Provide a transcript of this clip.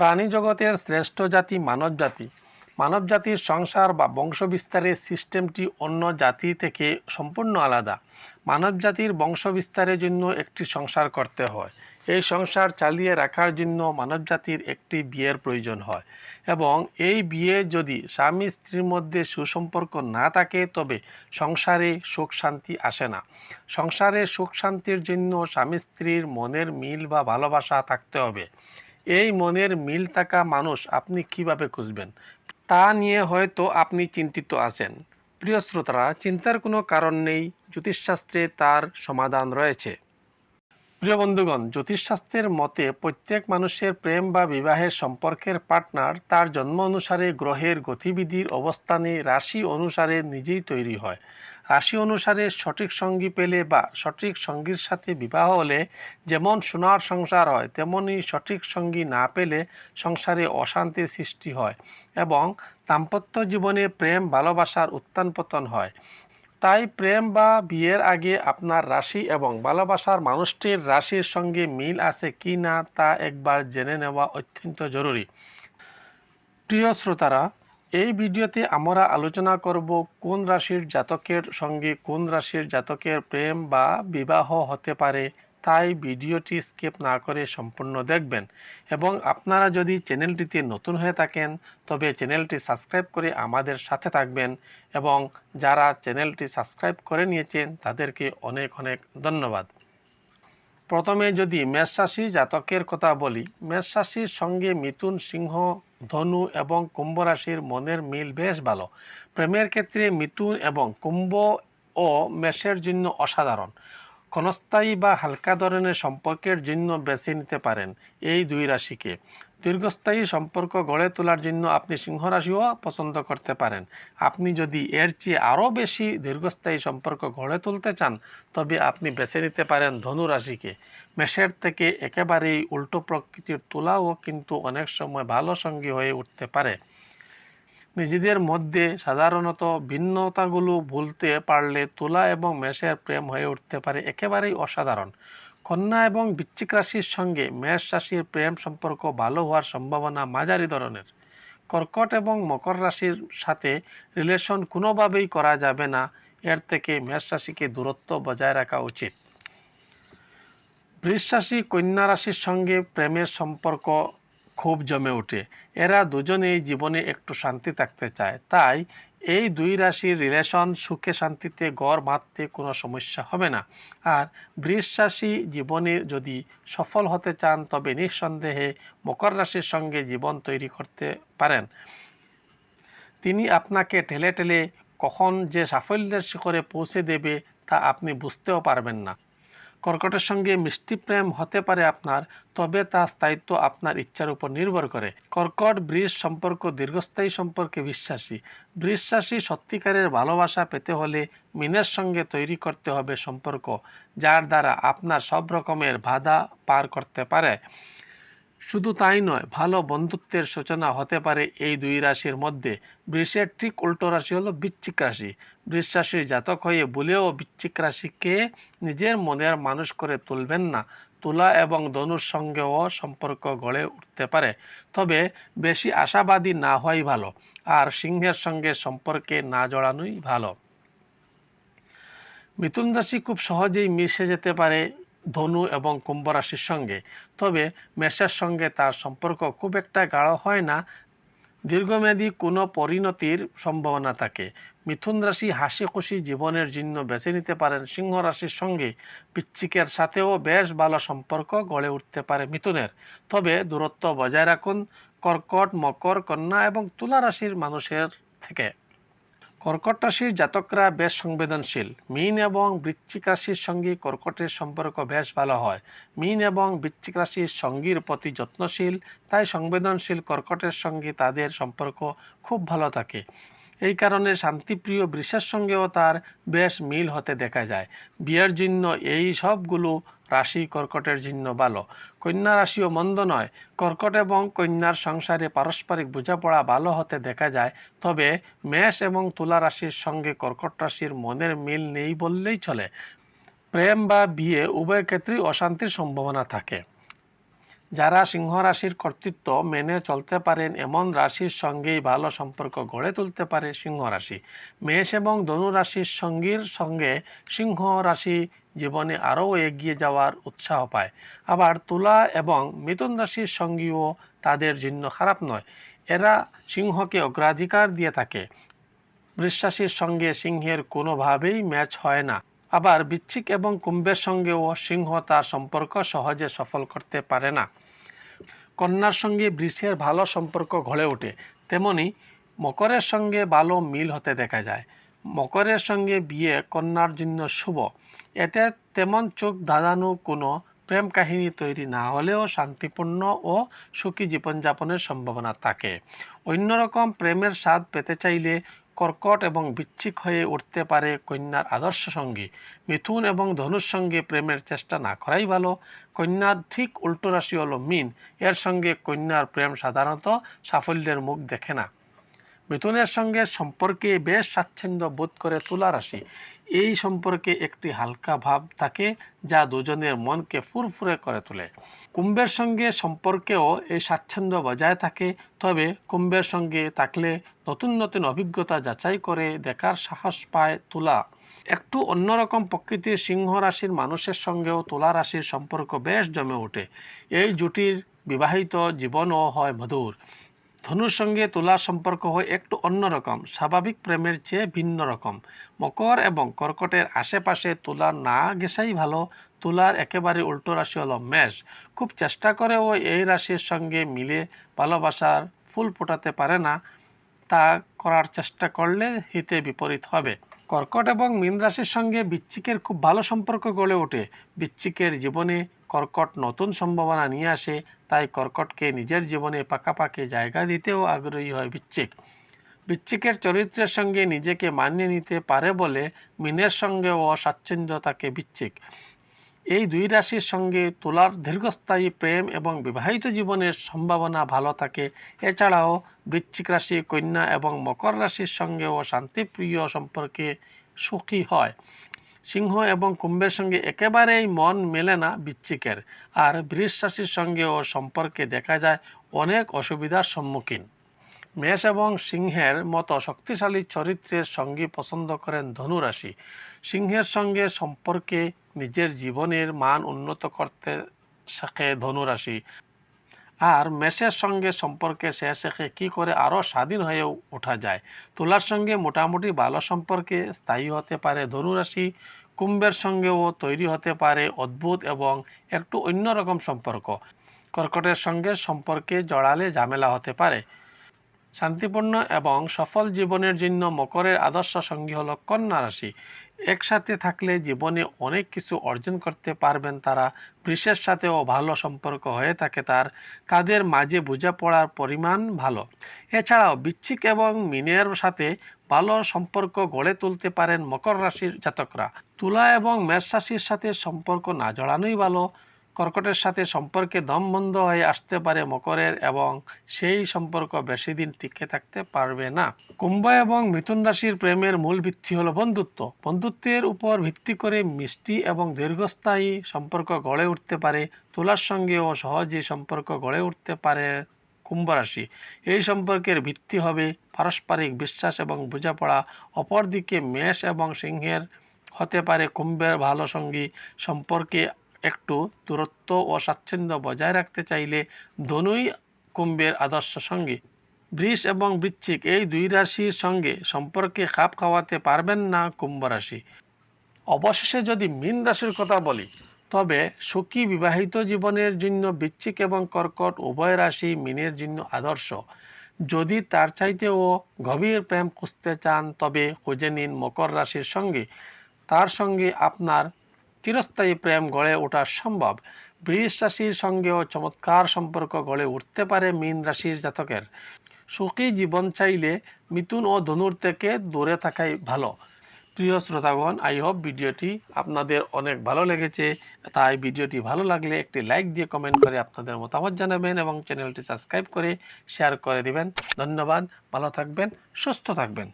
প্রাণী জগতের শ্রেষ্ঠ জাতি মানব জাতি মানব জাতির সংসার বা বংশবিস্তারের সিস্টেমটি অন্য জাতি থেকে সম্পূর্ণ আলাদা। মানব জাতির বংশবিস্তারের জন্য একটি সংসার করতে হয়। এই সংসার চালিয়ে রাখার জন্য মানব জাতির একটি বিয়ের প্রয়োজন হয় এবং এই বিয়ে যদি স্বামী স্ত্রীর মধ্যে সুসম্পর্ক না থাকে, তবে সংসারে সুখ শান্তি আসে না। সংসারে সুখ শান্তির জন্য স্বামী স্ত্রীর মনের মিল বা ভালোবাসা থাকতে হবে। এই মনের মিল থাকা মানুষ আপনি কীভাবে খুঁজবেন? তা নিয়ে হয়তো আপনি চিন্তিত আছেন। প্রিয় শ্রোতারা, চিন্তার কোনো কারণ নেই। জ্যোতিষশাস্ত্রে তার সমাধান রয়েছে। প্রিয় বন্ধুগণ, জ্যোতিষশাস্ত্রের মতে প্রত্যেক মানুষের প্রেম বা বিবাহের সম্পর্কের পার্টনার তার জন্ম অনুসারে গ্রহের গতিবিধির অবস্থানে রাশি অনুসারে নিজেই তৈরি হয়। রাশি অনুসারে সঠিক সঙ্গী পেলে বা সঠিক সঙ্গীর সাথে বিবাহ হলে যেমন সোনার সংসার হয়, তেমনি সঠিক সঙ্গী না পেলে সংসারে অশান্তির সৃষ্টি হয় এবং দাম্পত্য জীবনে প্রেম, ভালোবাসার উত্থান পতন হয়। তাই প্রেম বা বিয়ের আগে আপনার রাশি এবং ভালোবাসার মানুষটির রাশির সঙ্গে মিল আছে কি না তা একবার জেনে নেওয়া অত্যন্ত জরুরি। প্রিয় শ্রোতারা, এই ভিডিওতে আমরা আলোচনা করব কোন রাশির জাতকের সঙ্গে কোন রাশির জাতকের প্রেম বা বিবাহ হতে পারে তাই ভিডিওটি স্কিপ না করে সম্পূর্ণ দেখবেন এবং আপনারা যদি চ্যানেলটিতে নতুন হয়ে থাকেন, তবে চ্যানেলটি সাবস্ক্রাইব করে আমাদের সাথে থাকবেন এবং যারা চ্যানেলটি সাবস্ক্রাইব করে নিয়েছেন, তাদেরকে অনেক অনেক ধন্যবাদ। প্রথমে যদি মেষ রাশি জাতকের কথা বলি মেষ রাশির সঙ্গে মিথুন সিংহ, ধনু এবং কুম্ভ রাশির মনের মিল বেশ ভালো। প্রেমের ক্ষেত্রে মিথুন এবং কুম্ভ ও মেষের জন্য অসাধারণ। ক্ষণস্থায়ী বা হালকা ধরনের সম্পর্কের জন্য বেছে নিতে পারেন এই দুই রাশিকে দীর্ঘস্থায়ী সম্পর্ক গড়ে তোলার জন্য আপনি সিংহ রাশিও পছন্দ করতে পারেন। আপনি যদি এর চেয়ে আরও বেশি দীর্ঘস্থায়ী সম্পর্ক গড়ে তুলতে চান, তবে আপনি বেছে নিতে পারেন ধনু রাশিকে মেষের থেকে একেবারেই উল্টো প্রকৃতির তুলাও কিন্তু অনেক সময় ভালো সঙ্গী হয়ে উঠতে পারে। নিজেদের মধ্যে সাধারণত ভিন্নতাগুলো ভুলতে পারলে তুলা এবং মেষের প্রেম হয়ে উঠতে পারে, একেবারেই অসাধারণ। কন্যা এবং বৃশ্চিক রাশির সঙ্গে মেষ রাশির প্রেম সম্পর্ক ভালো হওয়ার সম্ভাবনা মাঝারি ধরনের। কর্কট এবং মকর রাশির সাথে রিলেশন কোনোভাবেই করা যাবে না, এর থেকে মেষ রাশিকে দূরত্ব বজায় রাখা উচিত। বৃষ রাশি, কন্যা রাশির সঙ্গে প্রেমের সম্পর্ক খুব জমে ওঠে। এরা দুজনেই জীবনে একটু শান্তি থাকতে চায়। তাই এই দুই রাশির রিলেশন সুখে শান্তিতে গড় বাঁধতে কোনো সমস্যা হবে না। আর বৃষ রাশি জীবনে যদি সফল হতে চান, তবে নিঃসন্দেহে মকর রাশির সঙ্গে জীবন তৈরি করতে পারেন। তিনি আপনাকে ঠেলে ঠেলে কখন যে সাফল্যের শিখরে পৌঁছে দেবে তা আপনি বুঝতেও পারবেন না। কর্কটের সঙ্গে মিষ্টি প্রেম হতে পারে আপনার, তবে তা স্থায়িত্ব আপনার ইচ্ছার উপর নির্ভর করে। কর্কট বৃষ সম্পর্ক দীর্ঘস্থায়ী সম্পর্কে বিশ্বাসী। বৃষ সত্যিকারের ভালোবাসা পেতে হলে মিনের সঙ্গে তৈরি করতে হবে সম্পর্ক, যার দ্বারা আপনার সব রকমের বাধা পার করতে পারে। শুধু তাই নয়, ভালো বন্ধুত্বের সূচনা হতে পারে এই দুই রাশির মধ্যে। বৃষের ঠিক উল্টো রাশি হলো বৃশ্চিক রাশি। বৃষ রাশির জাতক হয়ে বলেও বৃশ্চিক রাশিকে নিজের মনের মানুষ করে তুলবেন না। তুলা এবং ধনুর সঙ্গেও সম্পর্ক গড়ে উঠতে পারে। তবে বেশি আশাবাদী না হওয়াই ভালো, আর সিংহের সঙ্গে সম্পর্কে না জড়ানোই ভালো। মিথুন রাশি খুব সহজেই মিশে যেতে পারে ধনু এবং কুম্ভ রাশির সঙ্গে। তবে মেষের সঙ্গে তার সম্পর্ক খুব একটা গাঢ় হয় না। দীর্ঘমেয়াদী কোনো পরিণতির সম্ভাবনা থাকে। মিথুন রাশি হাসি খুশি জীবনের জন্য বেছে নিতে পারেন। সিংহ রাশির সঙ্গে পিচ্ছিকের সাথেও বেশ ভালো সম্পর্ক গড়ে উঠতে পারে মিথুনের। তবে দূরত্ব বজায় রাখুন। কর্কট, মকর, কন্যা এবং তুলা রাশির মানুষের থেকে। কর্কট রাশির জাতকরা বেশ সংবেদনশীল। মীন এবং বৃশ্চিক রাশির সঙ্গে কর্কটের সম্পর্ক বেশ ভালো হয়। মীন এবং বৃশ্চিক রাশির সঙ্গীর প্রতি যত্নশীল, তাই সংবেদনশীল কর্কটের সঙ্গে তাদের সম্পর্ক খুব ভালো থাকে। এই কারণে শান্তিপ্রিয় বৃষের সঙ্গেও তার বেশ মিল হতে দেখা যায়। বিয়ের জন্য এই সবগুলো রাশি কর্কটের জন্য ভালো কন্যা রাশিও মন্দ নয়। কর্কট এবং কন্যার সংসারে পারস্পরিক বোঝাপড়া ভালো হতে দেখা যায়। তবে মেষ এবং তুলা রাশির সঙ্গে কর্কট রাশির মনের মিল নেই বললেই চলে। প্রেম বা বিয়ে উভয় ক্ষেত্রেই অশান্তির সম্ভাবনা থাকে। যারা সিংহ রাশির কর্তৃত্ব মেনে চলতে পারেন, এমন রাশির সঙ্গেই ভালো সম্পর্ক গড়ে তুলতে পারে সিংহ রাশি। মেষ এবং ধনু রাশির সঙ্গীর সঙ্গে সিংহ রাশি জীবনে আরও এগিয়ে যাওয়ার উৎসাহ পায়। আবার তুলা এবং মিথুন রাশির সঙ্গীও তাদের জন্য খারাপ নয়। এরা সিংহকে অগ্রাধিকার দিয়ে থাকে। বৃশ্বাসীর সঙ্গে সিংহের কোনোভাবেই ম্যাচ হয় না। আবার বৃশ্চিক এবং কুম্ভের সঙ্গেও সিংহ তার সম্পর্ক সহজে সফল করতে পারে না। কন্যার সঙ্গে বৃষের ভালো সম্পর্ক গড়ে ওঠে। তেমনি মকরের সঙ্গে ভালো মিল হতে দেখা যায়। মকরের সঙ্গে বিয়ে কন্যার জন্য শুভ। এতে তেমন চোখ ধাঁধানো কোনো প্রেম কাহিনী তৈরি না হলেও শান্তিপূর্ণ ও সুখী জীবনযাপনের সম্ভাবনা থাকে। অন্যরকম প্রেমের স্বাদ পেতে চাইলে কর্কট এবং বিচ্ছিক হয়ে উঠতে পারে কন্যার আদর্শ সঙ্গী। মিথুন এবং ধনুর সঙ্গে প্রেমের চেষ্টা না করাই ভালো। কন্যার ঠিক উল্টো রাশি হলো মিন। এর সঙ্গে কন্যার প্রেম সাধারণত সাফল্যের মুখ দেখে না। মিথুনের সঙ্গে সম্পর্কে বেশ স্বাচ্ছন্দ্য বোধ করে তুলা রাশি। এই সম্পর্কে একটি হালকা ভাব থাকে যা দুজনের মনকে ফুরফুরে করে তোলে। কুম্ভের সঙ্গে সম্পর্কেও এই স্বাচ্ছন্দ্য বজায় থাকে, তবে কুম্ভের সঙ্গে থাকলে নতুন নতুন অভিজ্ঞতা যাচাই করে দেখার সাহস পায় তুলা। একটু অন্যরকম প্রকৃতির সিংহ রাশির মানুষের সঙ্গেও তুলা রাশির সম্পর্ক বেশ জমে ওঠে। এই জুটির বিবাহিত জীবনও হয় মধুর। ধনুর সঙ্গে তুলার সম্পর্ক হয় একটু অন্যরকম স্বাভাবিক প্রেমের চেয়ে ভিন্ন রকম। মকর এবং কর্কটের আশেপাশে তুলার না গেসাই ভালো, তুলার একেবারে উল্টো রাশি হলো মেষ খুব চেষ্টা করেও এই রাশির সঙ্গে মিলে ভালোবাসার ফুল ফোটাতে পারে না। তা করার চেষ্টা করলে হিতে বিপরীত হবে। কর্কট এবং মীন রাশির সঙ্গে বৃশ্চিকের খুব ভালো সম্পর্ক গড়ে ওঠে। বৃশ্চিকের জীবনে কর্কট নতুন সম্ভাবনা নিয়ে আসে, তাই কর্কটকে নিজের জীবনে পাকাপাকি জায়গা দিতেও আগ্রহী হয় বৃশ্চিক বৃশ্চিকের চরিত্রের সঙ্গে নিজেকে মানিয়ে নিতে পারে বলে মিনের সঙ্গেও স্বাচ্ছন্দ্য থাকে বৃশ্চিক এই দুই রাশির সঙ্গে তুলার দীর্ঘস্থায়ী প্রেম এবং বিবাহিত জীবনের সম্ভাবনা ভালো থাকে। এছাড়াও বৃশ্চিক রাশি কন্যা এবং মকর রাশির সঙ্গেও শান্তিপ্রিয় সম্পর্কে সুখী হয়। সিংহ এবং কুম্ভের সঙ্গে একেবারেই মন মেলে না বৃশ্চিকের আর বৃষ রাশির সঙ্গেও সম্পর্কে দেখা যায় অনেক অসুবিধার সম্মুখীন। মেষ এবং সিংহের মতো শক্তিশালী চরিত্রের সঙ্গী পছন্দ করেন ধনুরাশি সিংহের সঙ্গে সম্পর্কে নিজের জীবনের মান উন্নত করতে শেখে ধনুরাশি আর মেসের সঙ্গে সম্পর্কে শেখে কী করে আরও স্বাধীন হয়ে ওঠা যায়। তোলার সঙ্গে মোটামুটি ভালো সম্পর্কে স্থায়ী হতে পারে ধনুরাশি, কুম্ভের সঙ্গেও তৈরি হতে পারে অদ্ভুত এবং একটু অন্যরকম সম্পর্ক। কর্কটের সঙ্গে সম্পর্কে জড়ালে ঝামেলা হতে পারে। শান্তিপূর্ণ এবং সফল জীবনের জন্য মকরের আদর্শ সঙ্গী হলো কন্যা রাশি। একসাথে থাকলে জীবনে অনেক কিছু অর্জন করতে পারবেন তারা। বৃষের সাথেও ভালো সম্পর্ক হয়ে থাকে তার। তাদের মাঝে বোঝাপড়ার পরিমাণ ভালো। এছাড়াও বিচ্ছিক এবং মিনের সাথে ভালো সম্পর্ক গড়ে তুলতে পারেন মকর রাশির জাতকরা। তুলা এবং মেষ রাশির সাথে সম্পর্ক না জড়ানোই ভালো। কর্কটের সাথে সম্পর্কে দম বন্ধ হয়ে আসতে পারে মকরের এবং সেই সম্পর্ক বেশি দিন টিকে থাকতে পারবে না। কুম্ভ এবং মিথুন রাশির প্রেমের মূল ভিত্তি হলো বন্ধুত্ব। বন্ধুত্বের উপর ভিত্তি করে মিষ্টি এবং দীর্ঘস্থায়ী সম্পর্ক গড়ে উঠতে পারে। তুলার সঙ্গেও সহজেই সম্পর্ক গড়ে উঠতে পারে কুম্ভ রাশি। এই সম্পর্কের ভিত্তি হবে পারস্পরিক বিশ্বাস এবং বোঝাপড়া। অপরদিকে মেষ এবং সিংহের হতে পারে কুম্ভের ভালো সঙ্গী। সম্পর্কে একটু দূরত্ব ও স্বাচ্ছন্দ্য বজায় রাখতে চাইলে ধনুই কুম্ভের আদর্শ সঙ্গী। বৃষ এবং বৃশ্চিক এই দুই রাশির সঙ্গে সম্পর্কে খাপ খাওয়াতে পারবেন না কুম্ভ রাশি। অবশেষে যদি মীন রাশির কথা বলি, তবে সুখী বিবাহিত জীবনের জন্য বৃশ্চিক এবং কর্কট উভয় রাশি মিনের জন্য আদর্শ। যদি তার চাইতেও গভীর প্রেম খুঁজতে চান, তবে খুঁজে নিন মকর রাশির সঙ্গে। তার সঙ্গে আপনার চিরস্থায়ী প্রেম গড়ে ওঠা সম্ভব। বৃষ রাশির সঙ্গেও চমৎকার সম্পর্ক গড়ে উঠতে পারে মীন রাশির জাতকের। সুখী জীবন চাইলে মিথুন ও ধনুর থেকে দূরে থাকাই ভালো। প্রিয় শ্রোতাগণ আই হোপ ভিডিওটি আপনাদের অনেক ভালো লেগেছে। তাই ভিডিওটি ভালো লাগলে একটি লাইক দিয়ে কমেন্ট করে আপনাদের মতামত জানাবেন এবং চ্যানেলটি সাবস্ক্রাইব করে শেয়ার করে দিবেন। ধন্যবাদ, ভালো থাকবেন, সুস্থ থাকবেন।